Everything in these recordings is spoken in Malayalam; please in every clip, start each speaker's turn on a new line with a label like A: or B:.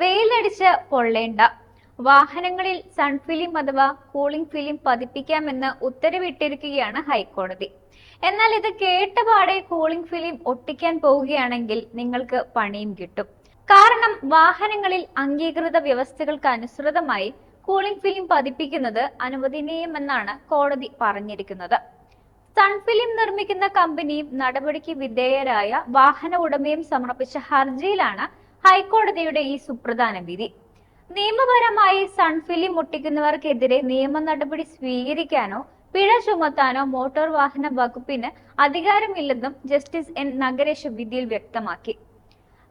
A: വെയിലടിച്ച് പൊള്ളേണ്ട വാഹനങ്ങളിൽ സൺഫിലിം അഥവാ കൂളിംഗ് ഫിലിം പതിപ്പിക്കാമെന്ന് ഉത്തരവിട്ടിരിക്കുകയാണ് ഹൈക്കോടതി. എന്നാൽ ഇത് കേട്ടപാടെ കൂളിംഗ് ഫിലിം ഒട്ടിക്കാൻ പോവുകയാണെങ്കിൽ നിങ്ങൾക്ക് പണിയും കിട്ടും. കാരണം വാഹനങ്ങളിൽ അംഗീകൃത വ്യവസ്ഥകൾക്ക് അനുസൃതമായി കൂളിംഗ് ഫിലിം പതിപ്പിക്കുന്നത് അനുവദനീയമെന്നാണ് കോടതി പറഞ്ഞിരിക്കുന്നത്. സൺഫിലിം നിർമ്മിക്കുന്ന കമ്പനിയും നടപടിക്ക് വിധേയരായ വാഹന ഉടമയും സമർപ്പിച്ച ഹർജിയിലാണ് ഹൈക്കോടതിയുടെ ഈ സുപ്രധാന വിധി. നിയമപരമായി സൺഫിലിം മുട്ടിക്കുന്നവർക്കെതിരെ നിയമ നടപടി സ്വീകരിക്കാനോ പിഴ ചുമത്താനോ മോട്ടോർ വാഹന വകുപ്പിന് അധികാരമില്ലെന്നും ജസ്റ്റിസ് എൻ നഗരേഷ് വിധിയിൽ വ്യക്തമാക്കി.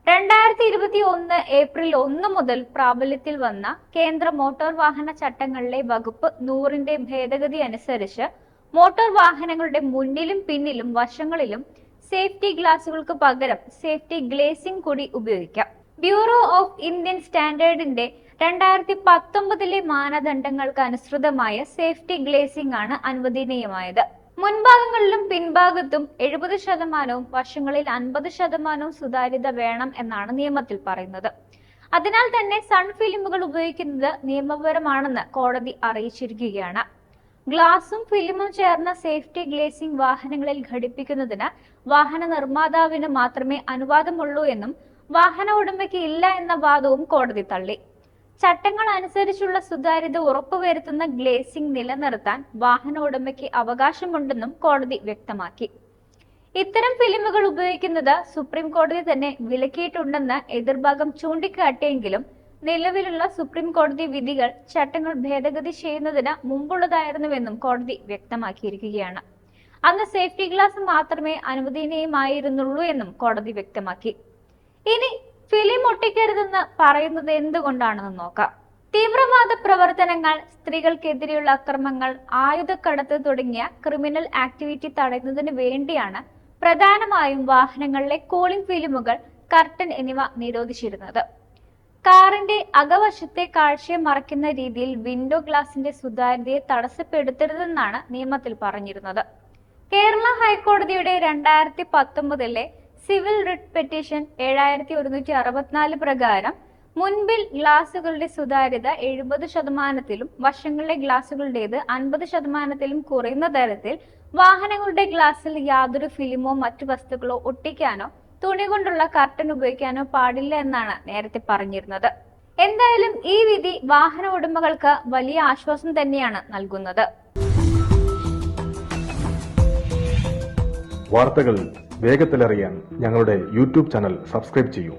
A: രണ്ടായിരത്തി ഇരുപത്തി ഒന്ന് ഏപ്രിൽ ഒന്ന് മുതൽ പ്രാബല്യത്തിൽ വന്ന കേന്ദ്ര മോട്ടോർ വാഹന ചട്ടങ്ങളിലെ വകുപ്പ് നൂറിന്റെ ഭേദഗതി അനുസരിച്ച് മോട്ടോർ വാഹനങ്ങളുടെ മുന്നിലും പിന്നിലും വശങ്ങളിലും സേഫ്റ്റി ഗ്ലാസുകൾക്ക് പകരം സേഫ്റ്റി ഗ്ലേസിംഗ് കൂടി ഉപയോഗിക്കാം. ബ്യൂറോ ഓഫ് ഇന്ത്യൻ സ്റ്റാൻഡേർഡിന്റെ രണ്ടായിരത്തി പത്തൊമ്പതിലെ മാനദണ്ഡങ്ങൾക്ക് അനുസൃതമായ സേഫ്റ്റി ഗ്ലേസിംഗ് ആണ് അനുവദനീയമായത്. മുൻഭാഗങ്ങളിലും പിൻഭാഗത്തും എഴുപത് ശതമാനവും വശങ്ങളിൽ അൻപത് ശതമാനവും സുതാര്യത വേണം എന്നാണ് നിയമത്തിൽ പറയുന്നത്. അതിനാൽ തന്നെ സൺ ഫിലിമുകൾ ഉപയോഗിക്കുന്നത് നിയമപരമാണെന്ന് കോടതി അറിയിച്ചിരിക്കുകയാണ്. ഗ്ലാസും ഫിലിമും ചേർന്ന സേഫ്റ്റി ഗ്ലേസിംഗ് വാഹനങ്ങളിൽ ഘടിപ്പിക്കുന്നതിന് വാഹന നിർമ്മാതാവിന് മാത്രമേ അനുവാദമുള്ളൂ എന്നും വാഹന ഉടമയ്ക്ക് ഇല്ല എന്ന വാദവും കോടതി തള്ളി. ചട്ടങ്ങൾ അനുസരിച്ചുള്ള സുതാര്യത ഉറപ്പുവരുത്തുന്ന ഗ്ലേസിംഗ് നിലനിർത്താൻ വാഹന ഉടമയ്ക്ക് അവകാശമുണ്ടെന്നും കോടതി വ്യക്തമാക്കി. ഇത്തരം ഫിലിമുകൾ ഉപയോഗിക്കുന്നത് സുപ്രീം കോടതി തന്നെ വിലക്കിയിട്ടുണ്ടെന്ന് എതിർഭാഗം ചൂണ്ടിക്കാട്ടിയെങ്കിലും നിലവിലുള്ള സുപ്രീം കോടതി വിധികൾ ചട്ടങ്ങൾ ഭേദഗതി ചെയ്യുന്നതിന് മുമ്പുള്ളതായിരുന്നുവെന്നും കോടതി വ്യക്തമാക്കിയിരിക്കുകയാണ്. അന്ന് സേഫ്റ്റി ഗ്ലാസ് മാത്രമേ അനുവദനീയമായിരുന്നുള്ളൂ എന്നും കോടതി വ്യക്തമാക്കി. ഇനി ഫിലിം ഒട്ടിക്കരുതെന്ന് പറയുന്നത് എന്തുകൊണ്ടാണെന്ന് നോക്കാം. തീവ്രവാദ പ്രവർത്തനങ്ങൾ സ്ത്രീകൾക്കെതിരെയുള്ള അക്രമങ്ങൾ ആയുധക്കടത്ത് തുടങ്ങിയ ക്രിമിനൽ ആക്ടിവിറ്റി തടയുന്നതിന് വേണ്ടിയാണ് പ്രധാനമായും വാഹനങ്ങളിലെ കൂളിംഗ് ഫിലിമുകൾ കർട്ടൻ എന്നിവ നിരോധിച്ചിരുന്നത്. കാറിന്റെ അകവശത്തെ കാഴ്ചയെ മറയ്ക്കുന്ന രീതിയിൽ വിൻഡോ ഗ്ലാസിന്റെ സുതാര്യതയെ തടസ്സപ്പെടുത്തരുതെന്നാണ് നിയമത്തിൽ പറഞ്ഞിരുന്നത്. കേരള ഹൈക്കോടതിയുടെ രണ്ടായിരത്തി പത്തൊമ്പതിലെ സിവിൽ റിട്ട് പെറ്റീഷൻ ഏഴായിരത്തി ഒരുന്നൂറ്റി അറുപത്തിനാല് പ്രകാരം മുൻപിൽ ഗ്ലാസുകളുടെ സുതാര്യത എഴുപത് ശതമാനത്തിലും വശങ്ങളിലെ ഗ്ലാസുകളുടേത് അൻപത് ശതമാനത്തിലും കുറയുന്ന തരത്തിൽ വാഹനങ്ങളുടെ ഗ്ലാസ്സിൽ യാതൊരു ഫിലിമോ മറ്റു വസ്തുക്കളോ ഒട്ടിക്കാനോ തുണി കൊണ്ടുള്ള കർട്ടൻ ഉപയോഗിക്കാനോ പാടില്ല എന്നാണ് നേരത്തെ പറഞ്ഞിരുന്നത്. എന്തായാലും ഈ വിധി വാഹന ഉടമകൾക്ക് വലിയ ആശ്വാസം തന്നെയാണ് നൽകുന്നത്.
B: വാർത്തകൾ വേഗത്തിലറിയാൻ ഞങ്ങളുടെ യൂട്യൂബ് ചാനൽ സബ്സ്ക്രൈബ് ചെയ്യൂ.